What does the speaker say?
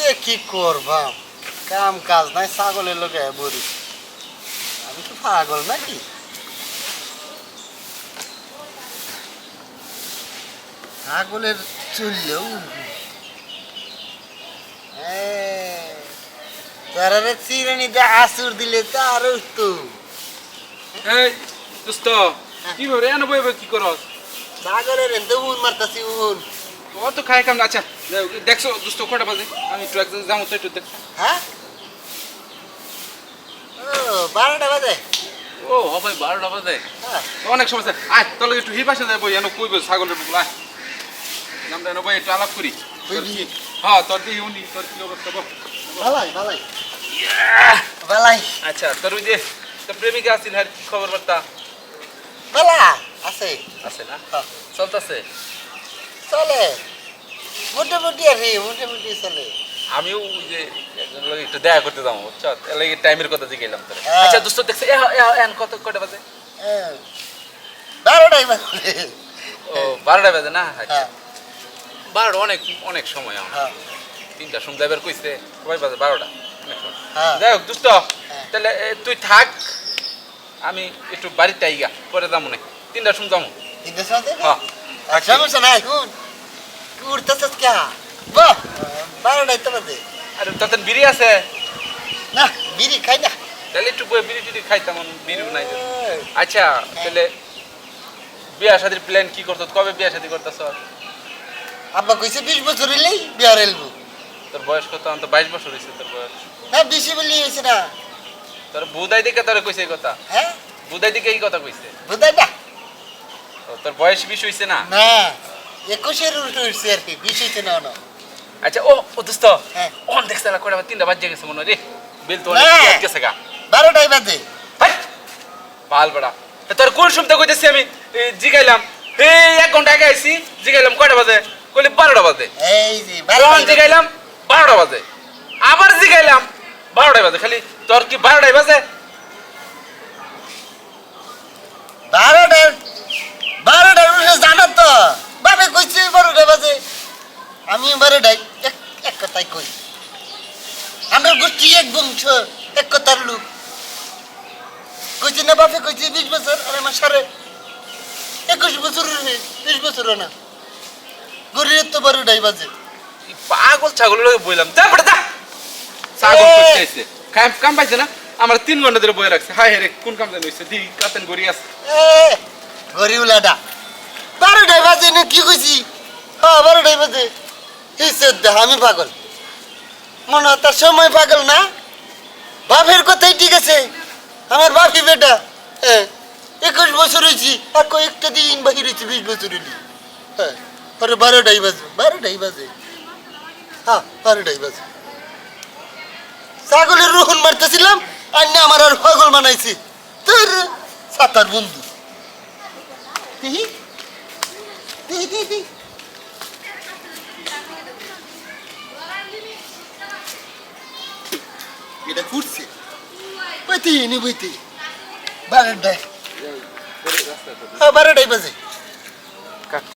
যে কি করবাম কাম কাজ নাই ছাগলের লোকে বলি আমি তো পাগল নাকি? ছাগলের চললেও তারা চিরানিতে আসুর দিলে তো আরও তো এই দোস্ত কি বলে এনে বই বই কি করস? ছাগলের উন মারতাছি উন। অত খাই কাম না আচ্ছা দেখছ দোস্ত কটা বাজে। আমি একটু একজন যাব তো একটু দেখ। হ্যাঁ? ও বারোটা বাজে। ও হবে বারোটা বাজে। হ্যাঁ। অনেক সমস্যা আয় তাহলে একটু হি পাশে যাব এনে কইবে ছাগলের বুকুল আয়। নামটা এনে বই একটু আলাপ করি। হ্যাঁ তোর দিয়ে উনি তোর কি অবস্থা বল। ভালাই ভালাই ভালাই আচ্ছা তোর ওই যে তোর প্রেমিকা আছিল হ্যাঁ খবর বার্তা ভালা আছে। আছে না? হ্যাঁ। চলতেছে? চলে। মোটামুটি আর মোটামুটি চলে। আমিও ওই যে একজনের একটু দেখা করতে যাব বুঝছ? এর লাগে টাইমের কথা তোর। হ্যাঁ। আচ্ছা দোস্ত দেখছে কত কটা বাজে। বারোটাই বাজে। ও বারোটা বাজে না? আচ্ছা। হ্যাঁ। বারোটা অনেক অনেক সময় আমার। হ্যাঁ। সময় কইছে সবাই বাজে? বারোটা। অনেক সময়। যাই হোক। তাহলে তুই থাক। আমি একটু বাড়িতে আইগা পরে যাব না তিনটা সময় যাব? তিনটে সাথে হ্যাঁ সমস্যা নাই শুন উঠতেছিস কে? বাহ বারোটাই তো বাজে আর তাতে বিড়ি আছে? না বিড়ি খাই না। তাহলে একটু বই বিড়ি টিড়ি খাইতাম বিড়ি নাই আচ্ছা তাহলে বিয়া শাদির প্ল্যান কি করতো কবে বিয়া শাদি করতেছ? আব্বা কইছে বিশ বছর হইলেই বিয়ার এলবো তোর বয়স কত? আমার তো বাইশ বছর হয়েছে তোর বয়স। না বেশি বলি হয়েছে না। তোর বুদাই দিকে তোর কইছে এই কথা? হ্যাঁ? বুদাই দিকে এই কথা কইছে? বুঝাই না। তোর বয়স বিশ হয়েছে না? না। একুশের উল্টো উঠছে আর কি না না। আচ্ছা ও ও দোস্ত হ্যাঁ। অন দেখছ না করে তিনটা বাজে গেছে মনে রে। বিল তো অনেক গেছে গা। বারোটাই বাজে। ভালো বড়া। তোর কোন শুনতে কইতেছি আমি? জিগাইলাম। এই এক ঘণ্টা আগে আইছি জিগাইলাম কয়টা বাজে? কইলি বারোটা বাজে। এই তখন বারোটাই জিগাইলাম বারোটা বাজে। আবার জিগাইলাম বারোটায় বাজে। খালি তোর কি বারোটায় বাজে? বারোটার আমি বারোটাই এক এক কথাই কই। আমরা গোষ্ঠী এক বংশ এক কথার লোক। কইছে না বাপে কইছে বিশ বছর আর আমার সাড়ে একুশ বছর বিশ বছর না। গরিবের তো বারোটাই বাজে। পাগল ছাগল লগে বইলাম। যা বড় যা। ছাগল! করতে কাম পাইছে না? আমার তিন ঘণ্টা ধরে বয়ে রাখছে। হাই রে কোন কাম জানি হইছে? দি কাতেন গড়ি আছে। এ গরিউলাটা বারোটাই বাজে না কি কইছি? হ্যাঁ বারোটাই বাজে। হিসেব দেখ আমি পাগল। মনে হয় তার সময় পাগল না? বাপের কথাই ঠিক আছে। আমার বাপি বেটা হ্যাঁ একুশ বছর হয়েছি, আর কয়েকটা দিন বাকি রয়েছে, বিশ বছর হলি হ্যাঁ পরে বারোটাই বাজে বারোটাই বাজে। হ্যাঁ বারোটাই বাজে। ছাগলের রোহন মারতেছিলাম আর না আমার আর পাগল বানাইছি। তোর সাতার বন্ধু। দেখি দেখি দেখি। এটা ফুটছে বইতে নি বইতে বারোটায়। হ্যাঁ বারোটাই বাজে।